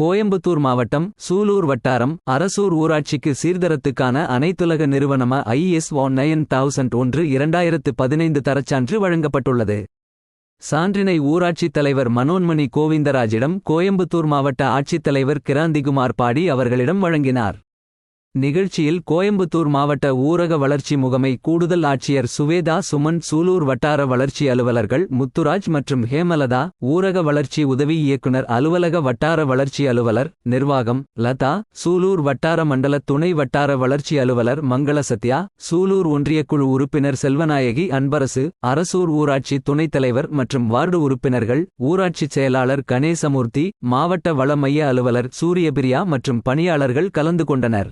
கோயம்புத்தூர் மாவட்டம் சூலூர் வட்டாரம் அரசூர் ஊராட்சிக்கு சீர்தரத்துக்கான அனைத்துலக நிறுவனம ஐஎஸ் ஒன் நயன் தௌசண்ட் ஒன்று இரண்டாயிரத்து பதினைந்து தரச்சான்று வழங்கப்பட்டுள்ளது. சான்றினை ஊராட்சித் தலைவர் மனோன்மணி கோவிந்தராஜிடம் கோயம்புத்தூர் மாவட்ட ஆட்சித்தலைவர் கிராந்திகுமார் பாடி அவர்களிடம் வழங்கினார். நிகழ்ச்சியில் கோயம்புத்தூர் மாவட்ட ஊரக வளர்ச்சி முகமை கூடுதல் ஆட்சியர் சுவேதா சுமன் சூலூர் வட்டார வளர்ச்சி அலுவலர்கள் முத்துராஜ் மற்றும் ஹேமலதா ஊரக வளர்ச்சி உதவி இயக்குனர் அலுவலக வட்டார வளர்ச்சி அலுவலர் நிர்வாகம் லதா சூலூர் வட்டார மண்டல துணை வட்டார வளர்ச்சி அலுவலர் மங்கள சத்யா சூலூர் ஒன்றியக்குழு உறுப்பினர் செல்வநாயகி அன்பரசு அரசூர் ஊராட்சி துணைத் தலைவர் மற்றும் வார்டு உறுப்பினர்கள் ஊராட்சிச் செயலாளர் கணேசமூர்த்தி மாவட்ட வள மைய அலுவலர் சூரியபிரியா மற்றும் பணியாளர்கள் கலந்து கொண்டனர்.